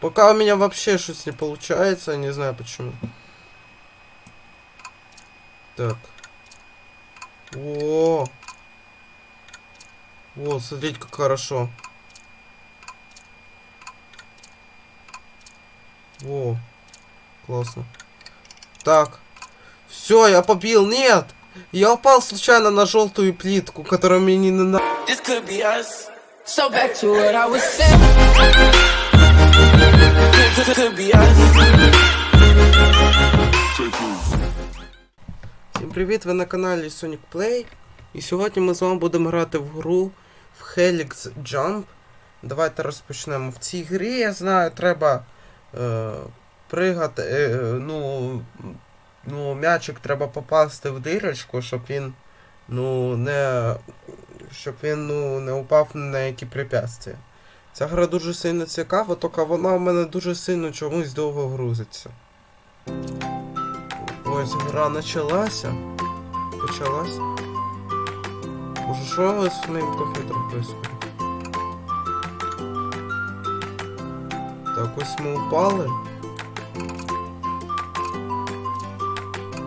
Пока у меня вообще что-то не получается, не знаю почему. Так. О. О, смотрите, как хорошо. О, классно. Так. Все, я побил. Нет! Я упал случайно на желтую плитку, которая мне не на... This could be us. So back to what I was saying. Could, could be us. Всім привіт! Ви на каналі Sonic Play. І сьогодні ми з вами будемо грати в гру в Helix Jump. Давайте розпочнемо. В цій грі, я знаю, треба е, пригати. Е, ну, ну, м'ячик треба попасти в дирочку, щоб він ну, не. Щоб він ну, не упав на які препятствия. Ця гра дуже сильно цікава, тільки вона у мене дуже сильно чомусь довго грузиться. Ось гра почалася. Почалась. Боже, що з моїм комп'ютером происходит? Так, ось ми упали.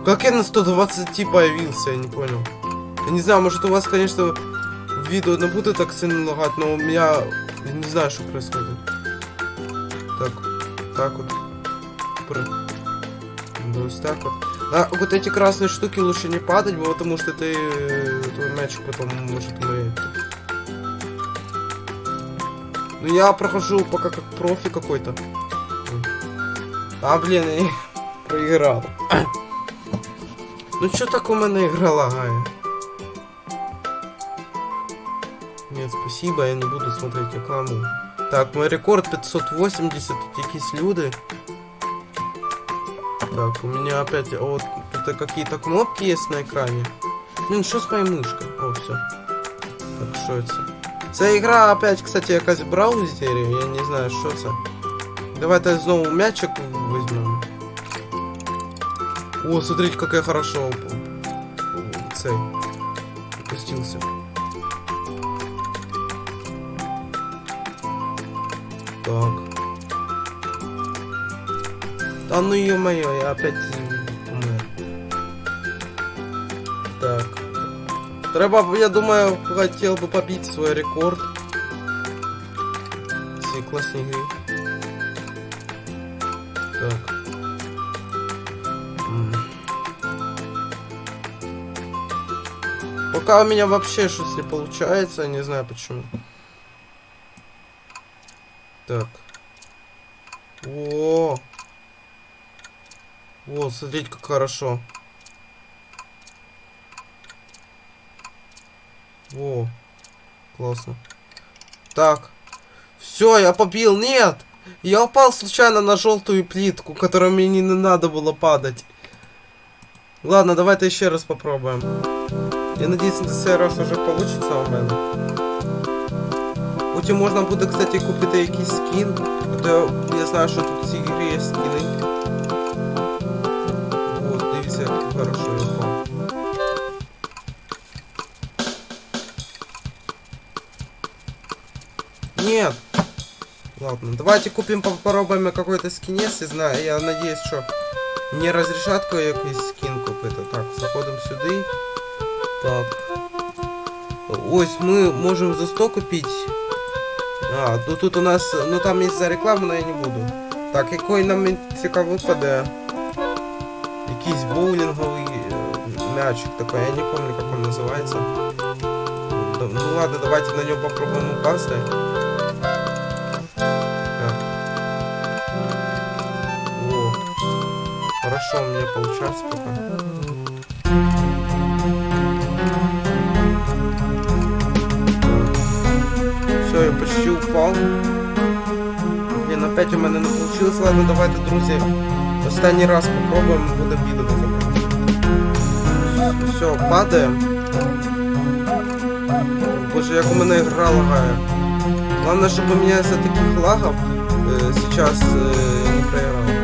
Как я на 120 появился, я не понял. Я не знаю, может у вас, конечно, видео не будет так сильно лагать, но у меня... Я не знаю, что происходит. Так, так вот. Про... Да, вот так вот. А вот эти красные штуки лучше не падать, потому что ты э, твой мячик потом может мы. Ну я прохожу пока как профи какой-то. А блин, я проиграл. Ну чё так у меня игра лагает? Нет, спасибо, я не буду смотреть рекламу. Так, мой рекорд 580, тут якісь люди. Так, у меня опять вот это какие-то кнопки есть на экране. Блин, что с моей мышкой? О, все. Так, что это? Ця игра опять, кстати, якась в браузері, я не знаю, що це. Давайте знову мячик візьмемо. О, смотрите, как я хорошо цей опустился. Так. Да ну ё-моё, я опять м, помер. Так. Треба, я думаю, хотел бы побить свой рекорд. В цій класній грі. Так. Пока у меня вообще что-то не получается, не знаю почему. Так. О. О, смотрите, как хорошо. О, классно. Так. Все, я побил. Нет! Я упал случайно на желтую плитку, которой мне не надо было падать. Ладно, давайте еще раз попробуем. Я надеюсь, на цей раз уже получится у мене. Потім можна буде, кстати, купити якийсь скін. А то я, я знаю, що тут в цій грі є скіни. О, дивіться, як хорошо я впав. Нет! Ладно, давайте купим, попробуем какой-то скинец, я знаю, я надеюсь, що не разрешат якийсь скін купити. Так, заходимо сюди. Так. Ось ми можемо за 100 купити. А, ну тут у нас, ну там є за рекламу, но я не буду. Так, який нам цікаво випаде? Якийсь боулінговий е, мячик такой, я не помню, как он называется. Ну ну ладно, давайте на нього попробуем упасти. О, хорошо у меня получается пока. я почти упал. Блин, опять у мене не получилось. Ладно, давайте, друзі. Останній раз попробуємо, буде відео закінчити. Все, падаємо. Боже, як у мене гра лагає. Главное, чтобы меня из-за таких лагов э, сейчас э, я не проиграл.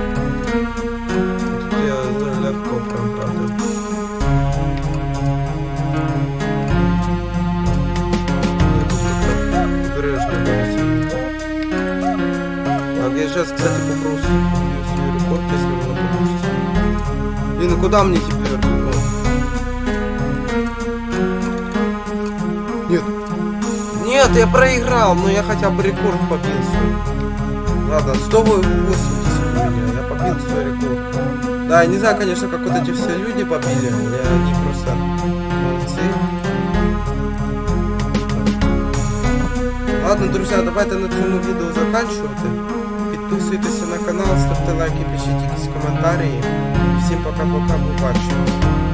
Кстати, попробую свой рекорд, если меня получится. Блин, куда мне теперь? Нет. Нет, я проиграл, но я хотя бы рекорд побил свой. Ладно, 180 у меня, я побил свой рекорд. Да, я не знаю, конечно, как вот эти все люди побили, я- они просто молодцы. Ладно, друзья, давайте на цьому відео заканчувати. Підписуйтеся на канал, ставте лайки, пишіть якісь коментарі. Всім пока-пока, побачимо.